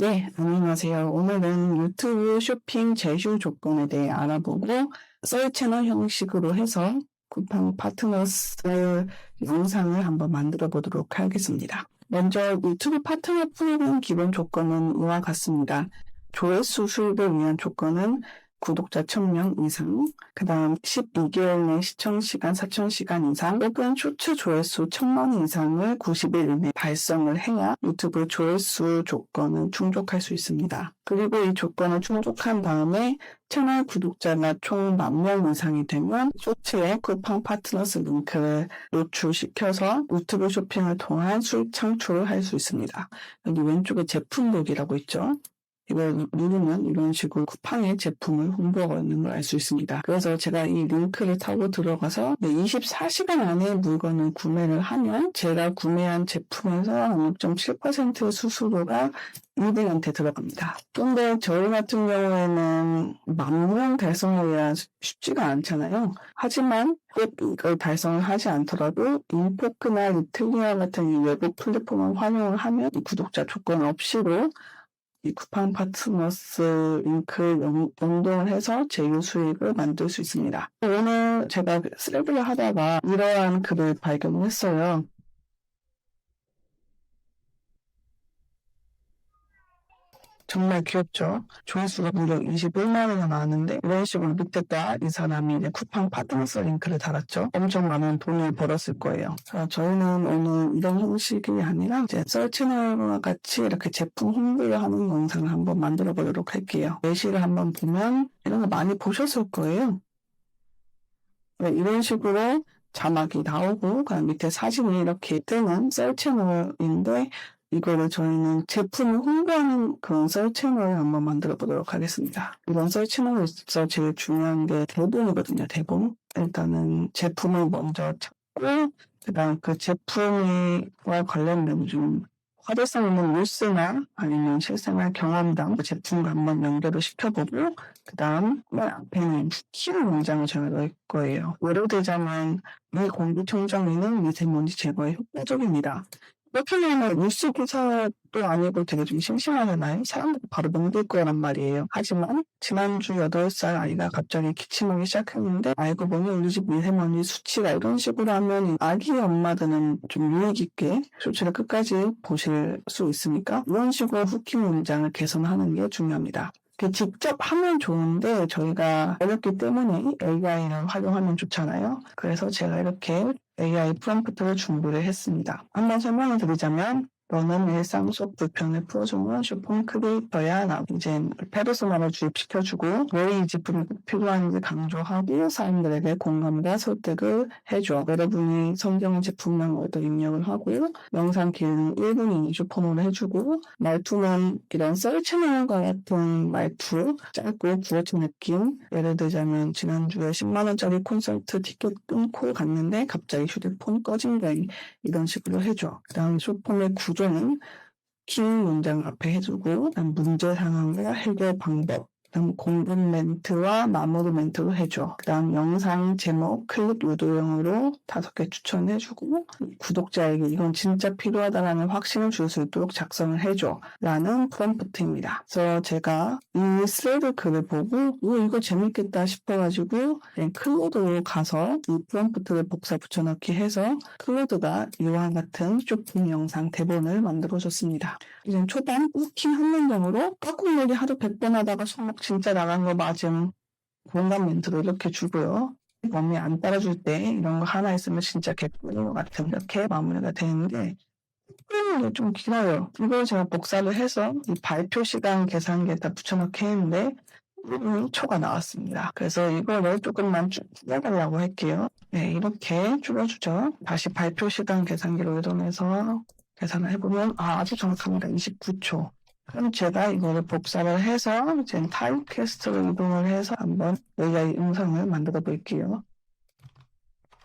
네, 안녕하세요. 오늘은 유튜브 쇼핑 제휴 조건에 대해 알아보고 썰 채널 형식으로 해서 쿠팡 파트너스 영상을 한번 만들어 보도록 하겠습니다. 먼저 유튜브 파트너 프로그램 기본 조건은 이와 같습니다. 조회수 수익을 위한 조건은 구독자 1000명 이상, 그 다음 12개월 내 시청시간 4000시간 이상, 혹은 쇼츠 조회수 1000만 이상을 90일 이내 달성을 해야 유튜브 조회수 조건은 충족할 수 있습니다. 그리고 이 조건을 충족한 다음에 채널 구독자가 총 만 명 이상이 되면 쇼츠에 쿠팡 파트너스 링크를 노출시켜서 유튜브 쇼핑을 통한 수익 창출을 할 수 있습니다. 여기 왼쪽에 제품록이라고 있죠. 이걸 누르면 이런 식으로 쿠팡의 제품을 홍보하고 있는 걸 알 수 있습니다. 그래서 제가 이 링크를 타고 들어가서 24시간 안에 물건을 구매를 하면 제가 구매한 제품에서 6.7% 수수료가 이들한테 들어갑니다. 근데 저희 같은 경우에는 만명 달성해야 쉽지가 않잖아요. 하지만 꼭 이걸 달성을 하지 않더라도 인포크나 리틀리아 같은 이 외부 플랫폼을 활용을 하면 이 구독자 조건 없이도 이 쿠팡 파트너스 링크 연, 연동을 해서 제휴 수익을 만들 수 있습니다. 오늘 제가 스레브를 하다가 이러한 글을 발견했어요. 정말 귀엽죠? 조회수가 무려 21만 원이 나왔는데 이런 식으로 밑에다 이 사람이 이제 쿠팡 파트너스 링크를 달았죠. 엄청 많은 돈을 벌었을 거예요. 자, 저희는 오늘 이런 형식이 아니라 이제 썰채널과 같이 이렇게 제품 홍보를 하는 영상을 한번 만들어 보도록 할게요. 예시를 한번 보면 이런 거 많이 보셨을 거예요. 네, 이런 식으로 자막이 나오고 그 밑에 사진이 이렇게 뜨는 셀 채널인데 이거를 저희는 제품을 홍보하는 그런 썰 채널을 한번 만들어 보도록 하겠습니다. 이런 썰 채널에서 제일 중요한 게 대본이거든요, 대본. 일단은 제품을 먼저 찾고, 그 다음 그 제품과 관련된 좀 화제성 있는 뉴스나 아니면 실생활 경험담 그 제품과 한번 연결을 시켜보고, 그 다음 맨 앞에는 키를 문장을 넣을 거예요. 예를 들자면, 이 공기청정기는 미세먼지 제거에 효과적입니다. 뉴스 기사도 아니고 되게 좀 심심하잖아요. 사람들이 바로 넘길 거란 말이에요. 하지만 지난주 8살 아이가 갑자기 기침하기 시작했는데 알고 보니 우리 집 미세먼지 수치가 이런 식으로 하면 아기 엄마들은 좀 유익 있게 쇼츠를 끝까지 보실 수 있으니까 이런 식으로 후킹 문장을 개선하는 게 중요합니다. 그 직접 하면 좋은데 저희가 어렵기 때문에 AI를 활용하면 좋잖아요. 그래서 제가 이렇게 AI 프롬프트를 준비를 했습니다. 한번 설명을 드리자면 너는 일상 속 불편을 풀어주는 쇼핑 크리에이터야. 나 이제 페르소나를 주입시켜주고 왜 이 제품이 꼭 필요한지 강조하고 사람들에게 공감과 설득을 해줘. 여러분이 성경 제품명으로 입력을 하고요. 영상 길이는 1분 이주 폰으로 해주고 말투는 이런 썰채널과 같은 말투 짧고 구어진 느낌 예를 들자면 지난주에 10만원짜리 콘서트 티켓 끊고 갔는데 갑자기 휴대폰 꺼진 거야. 이런 식으로 해줘. 그 다음 쇼폼의 구조 는키 문장 앞에 해주고 그다음 문제 상황과 해결 방법 그다음 공분 멘트와 마무리 멘트로 해줘. 그다음 영상 제목, 클립 유도형으로 다섯 개 추천해주고 구독자에게 이건 진짜 필요하다라는 확신을 줄 수 있도록 작성을 해줘. 라는 프롬프트입니다. 그래서 제가 이 스레드 글을 보고 오, 이거 재밌겠다 싶어가지고 클로드로 가서 이 프롬프트를 복사 붙여넣기 해서 클로드가 이와 같은 쇼핑 영상 대본을 만들어줬습니다. 이제 초반 쿠킹 한 문장으로 깎국놀이 하루 100번 하다가 손목 진짜 나간 거 맞음 공감 멘트로 이렇게 주고요. 몸이 안 따라줄 때 이런 거 하나 있으면 진짜 개꿀인 것 같은 이렇게 마무리가 되는데 음, 좀 길어요. 이걸 제가 복사를 해서 이 발표 시간 계산기에 다 붙여넣기 했는데 1분 초가 나왔습니다. 그래서 이거를 조금만 줄여달라고 할게요. 네, 이렇게 줄여주죠. 다시 발표 시간 계산기로 이동해서 계산을 해보면 아, 아주 정확합니다. 29초. 그럼 제가 이거를 복사를 해서 이제 타임캐스트로 이동을 해서 한번 AI 영상을 만들어 볼게요.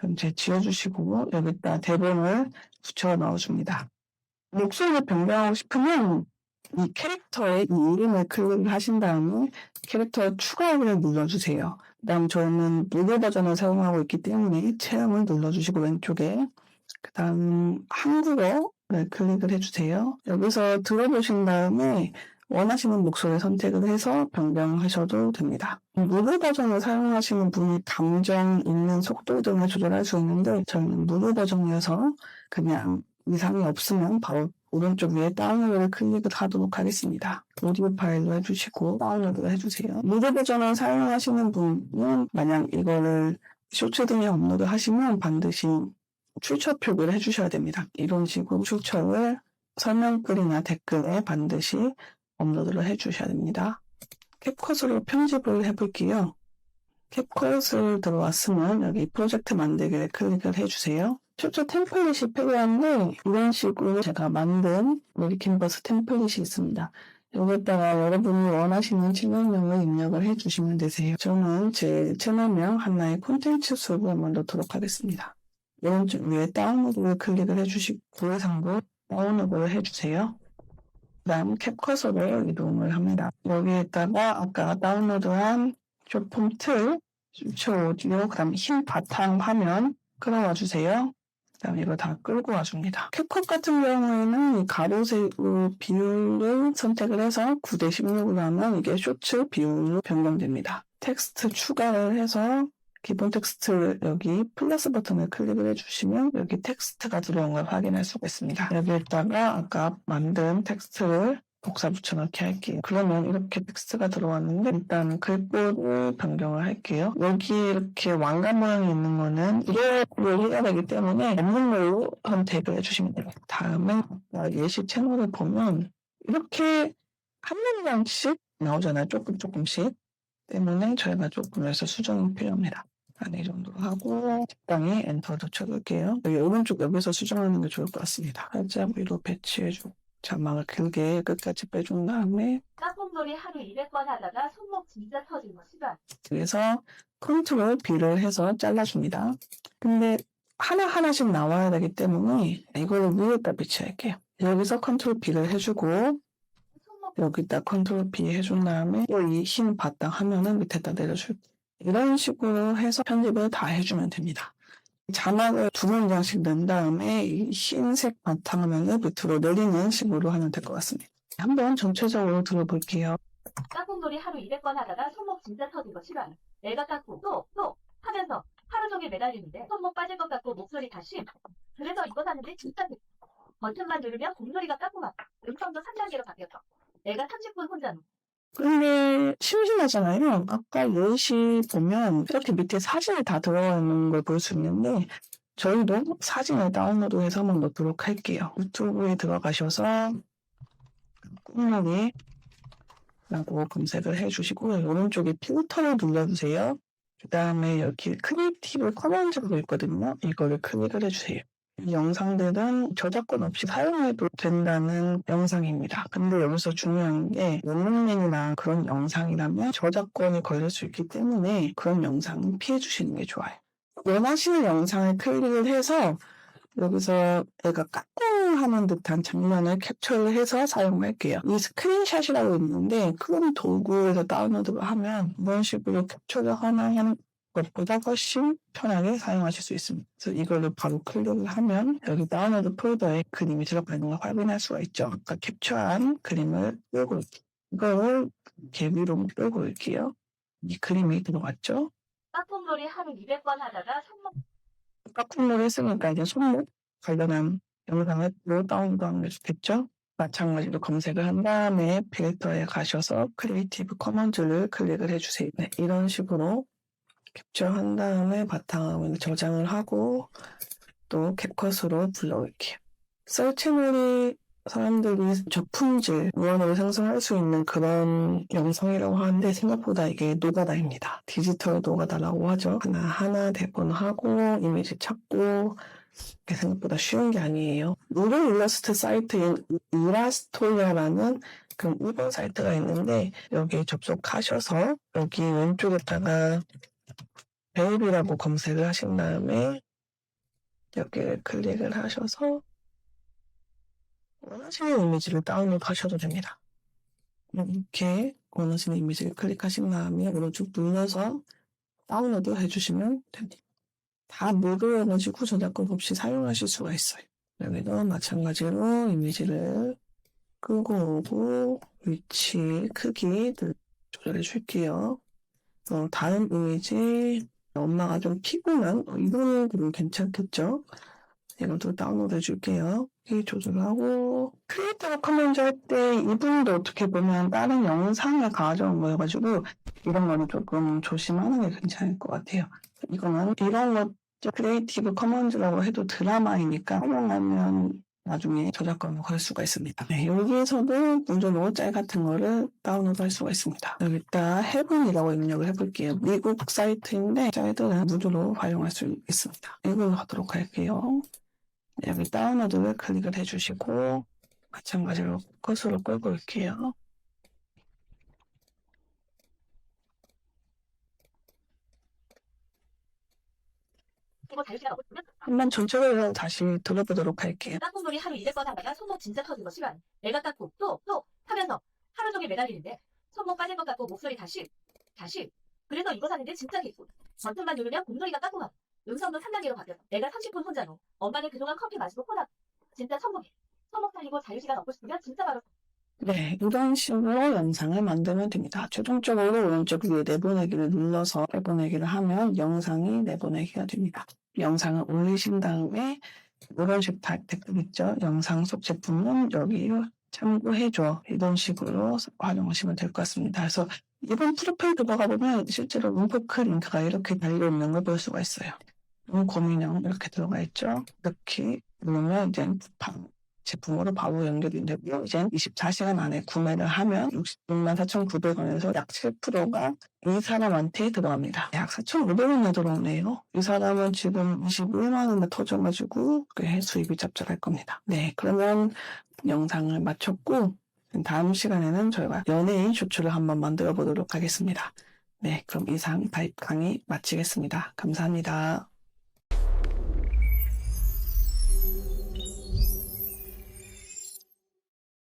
전체 지워주시고 여기다 대본을 붙여 넣어줍니다. 목소리를 변경하고 싶으면 이 캐릭터의 이 이름을 클릭을 하신 다음에 캐릭터 추가를 눌러주세요. 그 다음 저는 무료 버전을 사용하고 있기 때문에 체험을 눌러주시고 왼쪽에 그 다음 한국어 네, 클릭을 해주세요. 여기서 들어보신 다음에 원하시는 목소리 선택을 해서 변경하셔도 됩니다. 무료 버전을 사용하시는 분이 감정 읽는 속도 등을 조절할 수 있는데 저희는 무료 버전이어서 그냥 이상이 없으면 바로 오른쪽 위에 다운로드를 클릭을 하도록 하겠습니다. 오디오 파일로 해주시고 다운로드를 해주세요. 무료 버전을 사용하시는 분은 만약 이거를 쇼츠 등에 업로드 하시면 반드시 출처 표기를 해주셔야 됩니다. 이런 식으로 출처를 설명글이나 댓글에 반드시 업로드를 해주셔야 됩니다. 캡컷으로 편집을 해볼게요. 캡컷을 들어왔으면 여기 프로젝트 만들기를 클릭을 해주세요. 출처 템플릿이 필요한데 이런 식으로 제가 만든 메리캔버스 템플릿이 있습니다. 여기다가 여러분이 원하시는 채널명을 입력을 해주시면 되세요. 저는 제 채널명 하나의 콘텐츠 수업을 한번 넣도록 하겠습니다. 오른쪽 위에 다운로드를 클릭을 해주시고 고해상도 다운로드를 해주세요. 그 다음 캡컷으로 이동을 합니다. 여기에다가 아까 다운로드한 쇼폼 틀, 쇼 오디오, 그 다음 흰 바탕 화면 끌어와 주세요. 그 다음에 이거 다 끌고 와줍니다. 캡컷 같은 경우에는 이 가로세로 비율을 선택을 해서 9대 16으로 하면 이게 쇼츠 비율로 변경됩니다. 텍스트 추가를 해서 기본 텍스트를 여기 플러스 버튼을 클릭을 해주시면 여기 텍스트가 들어온 걸 확인할 수가 있습니다. 여기에다가 아까 만든 텍스트를 복사 붙여넣기 할게요. 그러면 이렇게 텍스트가 들어왔는데 일단 글꼴을 변경을 할게요. 여기 이렇게 왕관 모양이 있는 거는 이거를 해야 되기 때문에 없는 걸로 선택을 해주시면 돼요. 다음에 예시 채널을 보면 이렇게 한 문장씩 나오잖아요. 조금 조금씩. 때문에 저희가 조금 해서 수정이 필요합니다. 한 이 정도로 하고 적당히 엔터도 쳐둘게요. 여기 오른쪽 여기서 수정하는 게 좋을 것 같습니다. 살짝 위로 배치해주고 자막을 길게 끝까지 빼준 다음에 깍꿍놀이 하루 200번 하다가 손목 진짜 터진 거 시간. 그래서 컨트롤 B를 해서 잘라줍니다. 근데 하나하나씩 나와야 되기 때문에 이거를 위에다 배치할게요. 여기서 컨트롤 B를 해주고 여기다 컨트롤 B 해준 다음에 이흰 바탕 화면을 밑에다 내려줄게요. 이런 식으로 해서 편집을 다 해주면 됩니다. 자막을 두 문장씩 넣은 다음에 이 흰색 바탕화면을 밑으로 내리는 식으로 하면 될 것 같습니다. 한번 전체적으로 들어볼게요. 깍꿍놀이 하루 200번 하다가 손목 진짜 터진 거 시간. 내가 깍꿍 또또 하면서 하루 종일 매달리는데 손목 빠질 것 같고 목소리 다시. 그래서 이거 사는데 진짜. 버튼만 누르면 공놀이가 깍꿍하고 음성도 3단계로 바뀌었어. 내가 30분 혼자 노. 근데 심심하잖아요. 아까 예시 보면 이렇게 밑에 사진이 다 들어가 있는 걸 볼 수 있는데 저희도 사진을 다운로드해서 한번 넣도록 할게요. 유튜브에 들어가셔서 꾹누리 라고 검색을 해주시고 오른쪽에 필터를 눌러주세요. 그 다음에 여기 크리에이티브 커먼즈가 있거든요. 이거를 클릭을 해주세요. 이 영상들은 저작권 없이 사용해도 된다는 영상입니다. 근데 여기서 중요한 게 원문맨이나 그런 영상이라면 저작권이 걸릴 수 있기 때문에 그런 영상은 피해 주시는 게 좋아요. 원하시는 영상을 클릭을 해서 여기서 애가 까꿍하는 듯한 장면을 캡처를 해서 사용할게요. 이 스크린샷이라고 있는데 크롬 도구에서 다운로드를 하면 이런 식으로 캡처를 하나 하는 것보다 훨씬 편하게 사용하실 수 있습니다. 그래서 이걸로 바로 클릭을 하면 여기 다운로드 폴더에 그림이 들어가 있는 걸 확인할 수가 있죠. 아까 캡처한 그림을 끌고. 이걸 위로 끌고 올게요. 이 그림이 들어갔죠. 깍꿍놀이 하루 200번 하다가 손목 까꿍을 했으니까 이제 손목 관련한 영상을 로 다운로드하는 게 좋겠죠. 마찬가지로 검색을 한 다음에 필터에 가셔서 크리에이티브 커먼즈를 클릭을 해주세요. 네, 이런 식으로 캡처한 다음에 바탕화면을 저장을 하고 또 캡컷으로 불러올게요. 썰 채널이 사람들이 저품질, 무언을 생성할 수 있는 그런 영상이라고 하는데 생각보다 이게 노가다입니다. 디지털 노가다라고 하죠. 하나하나 대본하고 이미지 찾고 이게 생각보다 쉬운 게 아니에요. 무료 일러스트 사이트인 이라스토리아라는 그 일본 사이트가 있는데 여기 접속하셔서 여기 왼쪽에다가 베이비라고 검색을 하신 다음에 여기를 클릭을 하셔서 원하시는 이미지를 다운로드 하셔도 됩니다. 이렇게 원하시는 이미지를 클릭하신 다음에 오른쪽 눌러서 다운로드 해주시면 됩니다. 다 무료여가지고 저작권 없이 사용하실 수가 있어요. 여기도 마찬가지로 이미지를 끄고 오고 위치 크기 조절해 줄게요. 어, 다른 이미지 엄마가 좀 피곤한 어, 이거는 그럼 괜찮겠죠? 이것도 다운로드 줄게요. 이 조절하고 크리에이터 커먼즈 할 때 이분도 어떻게 보면 다른 영상을 가져온 거여가지고 이런 거는 조금 조심하는 게 괜찮을 것 같아요. 이거는 이런 것 크리에이티브 커먼즈라고 해도 드라마이니까 활용하면 나중에 저작권을 걸 수가 있습니다. 네, 여기에서도 문조 노짤 같은 거를 다운로드 할 수가 있습니다. 여기다 헤븐이라고 입력을 해볼게요. 미국 사이트인데 짤들은 무료로 활용할 수 있습니다. 이걸 하도록 할게요. 네, 여기 다운로드를 클릭을 해주시고 마찬가지로 컷으로 끌고 올게요. 이거 자유시간 없으면 한번 전체적으로 다시 들어보도록 할게요. 깍꿍놀이 하루 200번 하다가 손목 진짜 터진 거 싫어하는 내가 깎고 또 또 하면서 하루 종일 매달리는데 손목 빠질 것 같고 목소리 다시 다시. 그래서 이거 샀는데 진짜 기쁘 버튼만 누르면 곰돌이가 가 음성도 3단계로 바뀌어서 내가 30분 혼자로. 엄마는 그동안 커피 마시고 코나 진짜 천국이 손목 살리고 자유시간 얻고 싶으면 진짜 바로 네, 이런 식으로 영상을 만들면 됩니다. 최종적으로 오른쪽 위에 내보내기를 눌러서 내보내기를 하면 영상이 내보내기가 됩니다. 영상을 올리신 다음에 이런 식 다- 댓글 있죠? 영상 속 제품은 여기 참고해줘. 이런 식으로 활용하시면 될 것 같습니다. 그래서 이번 프로필 들어가 보면 실제로 문포크 링크가 이렇게 달려있는 걸 볼 수가 있어요. 문고민형 이렇게 들어가 있죠? 이렇게 누르면 이제 쿠팡 제품으로 바로 연결이 되고요. 이제 24시간 안에 구매를 하면 66만 4,900원에서 약 7%가 이 사람한테 들어갑니다. 약 4,500원에 들어오네요. 이 사람은 지금 21만 원에 터져가지고 꽤 수입이 짭짤할 겁니다. 네, 그러면 영상을 마쳤고 다음 시간에는 저희가 연예인 쇼츠를 한번 만들어 보도록 하겠습니다. 네, 그럼 이상 가입 강의 마치겠습니다. 감사합니다.